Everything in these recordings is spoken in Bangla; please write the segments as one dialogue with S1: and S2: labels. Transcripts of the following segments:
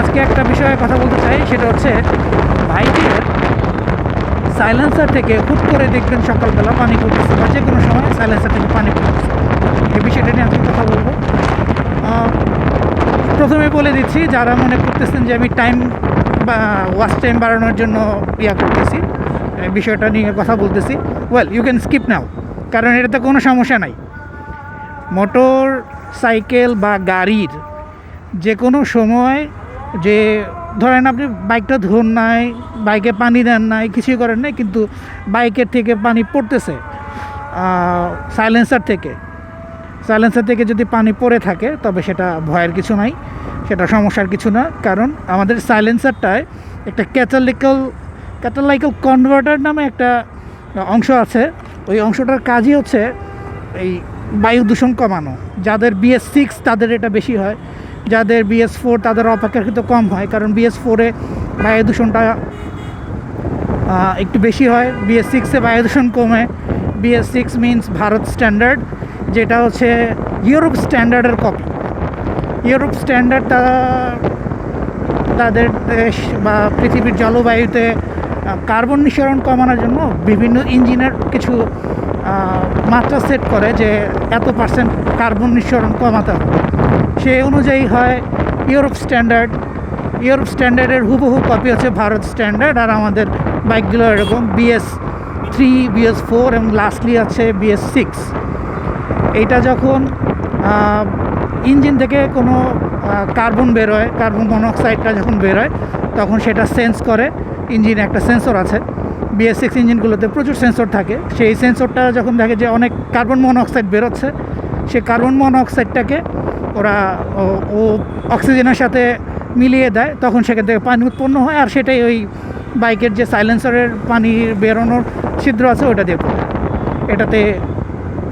S1: আজকে একটা বিষয়ে কথা বলতে চাই, সেটা হচ্ছে বাইকের সাইলেন্সার থেকে হুট করে দেখবেন সকালবেলা পানি পড়তেছে বা যে কোনো সময় সাইলেন্সার থেকে পানি পড়তেছে। এই বিষয়টা নিয়ে আজকে কথা বলব। প্রথমে বলে দিচ্ছি, যারা মনে করতেছেন যে আমি টাইম বা ওয়াচ টাইম বাড়ানোর জন্য ইয়া করতেছি বিষয়টা নিয়ে কথা বলতেছি। Well you can skip now কারণ এটাতে কোনো সমস্যা নাই। মোটর, সাইকেল বা গাড়ির যে কোনো সময় যে ধরেন আপনি বাইকটা ধরুন নাই, বাইকে পানি দেন নাই, কিছুই করেন নাই, কিন্তু বাইকের থেকে পানি পড়তেছে সাইলেন্সার থেকে। সাইলেন্সার থেকে যদি পানি পড়ে থাকে, তবে সেটা ভয়ের কিছু নাই, সেটা সমস্যার কিছু না, কারণ আমাদের সাইলেন্সারটায় একটা ক্যাটালিক্যাল ক্যাটালাইক্যাল কনভার্টার নামে একটা অংশ আছে। ওই অংশটার কাজই হচ্ছে এই বায়ু দূষণ কমানো। যাদের বিএস সিক্স তাদের এটা বেশি হয়। যাদের বিএস ফোর তাদের অপেক্ষাকৃত কম হয়, কারণ বিএস ফোরে বায়ু দূষণটা একটু বেশি হয় বিএস সিক্সে বায়ু দূষণ কমে। BS six means Bharat standard যেটা হচ্ছে ইউরোপ স্ট্যান্ডার্ডের কপি ইউরোপ স্ট্যান্ডার্ড তাদের দেশ বা পৃথিবীর জলবায়ুতে কার্বন নিঃসরণ কমানোর জন্য বিভিন্ন ইঞ্জিনের কিছু মাত্রা সেট করে যে এত পার্সেন্ট কার্বন নিঃসরণ কমাতে হবে। সেই অনুযায়ী হয় ইউরোপ স্ট্যান্ডার্ড ইউরোপ স্ট্যান্ডার্ডের হুবহু কপি হচ্ছে ভারত স্ট্যান্ডার্ড আর আমাদের বাইকগুলো এরকম বিএস থ্রি বিএস ফোর এবং লাস্টলি আছে বিএস সিক্স এইটা যখন ইঞ্জিন থেকে কোনো কার্বন বেরোয় কার্বন মনোক্সাইডটা যখন বেরোয়, তখন সেটা সেন্স করে। ইঞ্জিনে একটা সেন্সর আছে। বিএস সিক্স ইঞ্জিনগুলোতে প্রচুর সেন্সর থাকে। সেই সেন্সরটা যখন দেখে যে অনেক কার্বন মনোক্সাইড বেরোচ্ছে সেই কার্বন মনোক্সাইডটাকে ওরা ও- অক্সিজেনের সাথে মিলিয়ে দেয়, তখন সেখান থেকে পানি উৎপন্ন হয় আর সেটাই ওই বাইকের যে সাইলেন্সারের পানি বেরোনোর ছিদ্র আছে ওটা দিয়ে পড়ে। এটাতে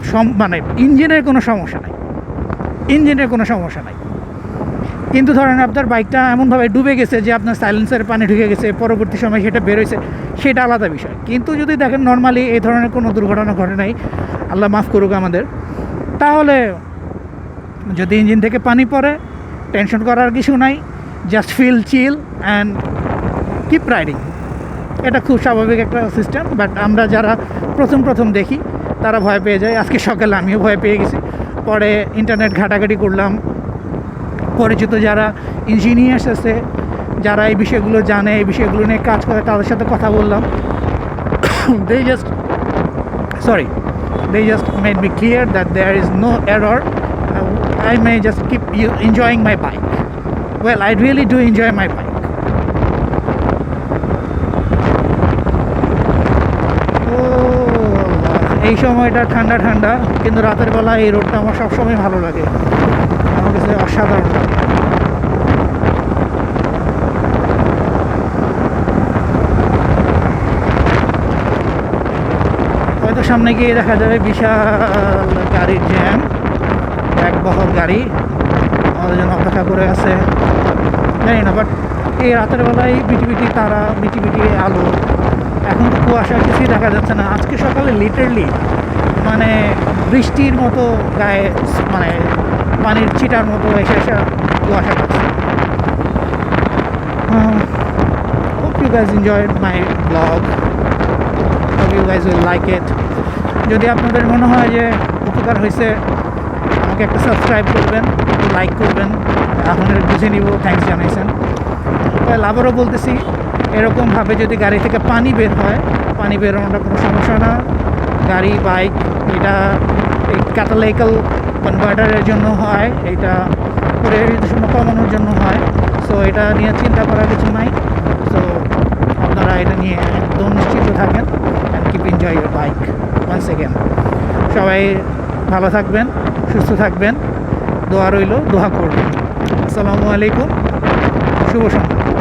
S1: সম মানে ইঞ্জিনের কোনো সমস্যা নাই। ইঞ্জিনের কোনো সমস্যা নাই। কিন্তু ধরেন আপনার বাইকটা এমনভাবে ডুবে গেছে যে আপনার সাইলেন্সারে পানি ঢুকে গেছে, পরবর্তী সময় সেটা বেরোয়েছে সেটা আলাদা বিষয়। কিন্তু যদি দেখেন নর্মালি এই ধরনের কোনো দুর্ঘটনা ঘটে নাই, আল্লাহ মাফ করুক আমাদের তাহলে যদি ইঞ্জিন থেকে পানি পড়ে টেনশন করার কিছু নাই just feel chill and keep riding এটা খুব স্বাভাবিক একটা সিস্টেম বাট আমরা যারা প্রথম প্রথম দেখি, তারা ভয় পেয়ে যায়। আজকে সকালে আমিও ভয় পেয়ে গেছি। পরে ইন্টারনেট ঘাটাঘাটি করলাম। পরিচিত যারা ইঞ্জিনিয়ার্স আছে যারা এই বিষয়গুলো জানে, এই বিষয়গুলো নিয়ে কাজ করে, তাদের সাথে কথা বললাম। They just sorry they just made me clear that there is no error uh, i may just keep enjoying my bike well i really do enjoy my bike এই সময়টা ঠান্ডা ঠান্ডা কিন্তু রাতের বেলা এই রোডটা আমার সবসময় ভালো লাগে আমার কাছে অসাধারণ লাগে সামনে গিয়ে দেখা যাবে বিশাল গাড়ির জ্যাম। এক বহর গাড়ি। আমাদের জন্য অপেক্ষা করে আছে। জানি না বাট এই রাতের বেলায় বিটি বিটিবিটি তারা বিটি বিটিবিটি আলো। এখন তো কুয়াশা, কিছুই দেখা যাচ্ছে না। আজকে সকালে লিটারলি মানে বৃষ্টির মতো গায়ে মানে পানির ছিটার মতো এসে এসে কুয়াশা পাচ্ছে hope you guys enjoyed my blog hope you guys will like it যদি আপনাদের মনে হয় যে উপকার হয়েছে, আমাকে একটা সাবস্ক্রাইব করবেন লাইক করবেন, আপনাদের বুঝে নিব থ্যাংকস জানাইছেন। তাহলে বলতেছি, এরকমভাবে যদি গাড়ি থেকে পানি বের হয়, পানি বেরোনোটা কোনো সমস্যা না। গাড়ি বাইক এটা এই ক্যাটালাইকাল কনভার্টারের জন্য হয়, এটা পরিবেশ দূষণ কমানোর জন্য হয়। সো এটা নিয়ে চিন্তা করার কিছু নাই। সো আপনারা এটা নিয়ে একদম নিশ্চিত থাকেন and keep enjoy your bike once again সবাই ভালো থাকবেন, সুস্থ থাকবেন। দোয়া রইল, দোয়া করবেন। আসসালামু আলাইকুম, শুভ সন্ধ্যা।